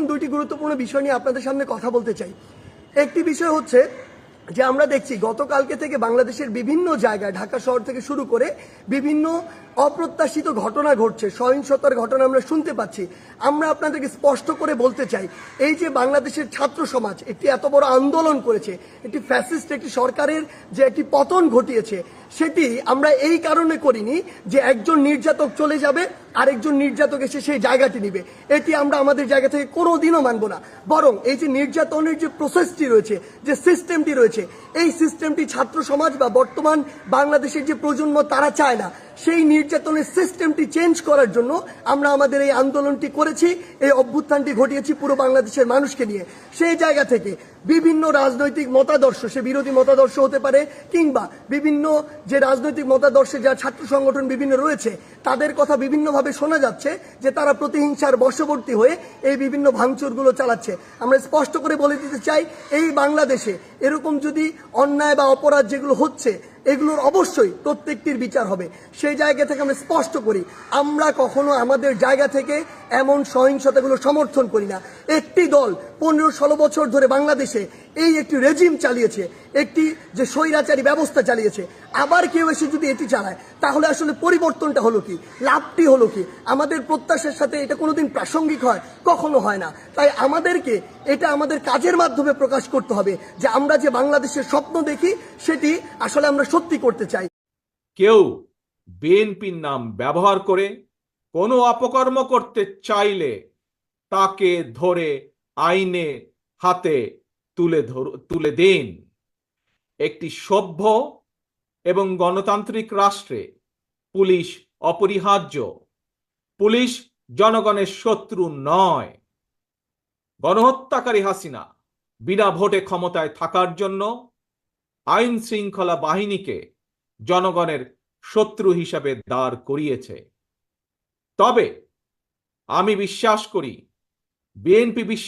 এখন দুইটি গুরুত্বপূর্ণ বিষয় নিয়ে আপনাদের সামনে কথা বলতে চাই। একটি বিষয় হচ্ছে যে আমরা দেখছি গতকালকে থেকে বাংলাদেশের বিভিন্ন জায়গায় ঢাকা শহর থেকে শুরু করে বিভিন্ন অপ্রত্যাশিত ঘটনা ঘটছে, সহিংসতার ঘটনা আমরা শুনতে পাচ্ছি। আমরা আপনাদেরকে স্পষ্ট করে বলতে চাই, এই যে বাংলাদেশের ছাত্র সমাজ একটি এত বড় আন্দোলন করেছে, একটি ফ্যাসিস্ট, একটি সরকারের যে একটি পতন ঘটিয়েছে, সেটি আমরা এই কারণে করিনি যে একজন নির্যাতক চলে যাবে আরেকজন নির্যাতক এসে সেই জায়গাটি নিবে। এটি আমরা আমাদের জায়গা থেকে কোনো দিনও মানব না। বরং এই যে নির্যাতনের যে প্রসেসটি রয়েছে, যে সিস্টেমটি রয়েছে, এই সিস্টেমটি ছাত্র সমাজ বা বর্তমান বাংলাদেশের যে প্রজন্ম, তারা চায় না। সেই নির্যাতনের সিস্টেমটি চেঞ্জ করার জন্য আমরা আমাদের এই আন্দোলনটি করেছি, এই অভ্যুত্থানটি ঘটিয়েছি পুরো বাংলাদেশের মানুষকে নিয়ে। সেই জায়গা থেকে বিভিন্ন রাজনৈতিক মতাদর্শ, সে বিরোধী মতাদর্শ হতে পারে কিংবা বিভিন্ন যে রাজনৈতিক মতাদর্শে যা ছাত্র সংগঠন বিভিন্ন রয়েছে, তাদের কথা বিভিন্নভাবে শোনা যাচ্ছে যে তারা প্রতিহিংসার বশবর্তী হয়ে এই বিভিন্ন ভাঙচুরগুলো চালাচ্ছে। আমরা স্পষ্ট করে বলে দিতে চাই, এই বাংলাদেশে এরকম যদি অন্যায় বা অপরাধ যেগুলো হচ্ছে এগুলোর অবশ্যই প্রত্যেকটির বিচার হবে। সেই জায়গা থেকে আমরা স্পষ্ট করি, আমরা কখনো আমাদের জায়গা থেকে এমন সহিংসতাগুলো সমর্থন করি না। একটি দল পনেরো ষোলো বছর ধরে বাংলাদেশে এই একটি রেজিম চালিয়েছে, একটি যে স্বৈরাচারী ব্যবস্থা চালিয়েছে। আবার কেউ এসে যদি এটি চালায়, তাহলে আসলে পরিবর্তনটা হলো কি? লাভটি হলো কি? আমাদের প্রত্যাশার সাথে এটা কোনোদিন প্রাসঙ্গিক হয়? কখনো হয় না। তাই আমাদেরকে এটা আমাদের কাজের মাধ্যমে প্রকাশ করতে হবে যে আমরা যে বাংলাদেশের স্বপ্ন দেখি, সেটি আসলে আমরা সত্যি করতে চাই। কেউ বিএনপির নাম ব্যবহার করে কোনো অপকর্ম করতে চাইলে তাকে ধরে আইনে হাতে তুলে তুলে দিন। একটি সভ্য এবং গণতান্ত্রিক রাষ্ট্রে পুলিশ অপরিহার্য, পুলিশ জনগণের শত্রু নয়। গণহত্যাকারী হাসিনা বিনা ভোটে ক্ষমতায় থাকার জন্য আইন শৃঙ্খলা বাহিনীকে জনগণের শত্রু হিসাবে দাঁড় করিয়েছে। তবে আমি বিশ্বাস করি বিএনপি